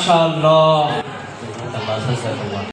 মাশাআল্লাহ।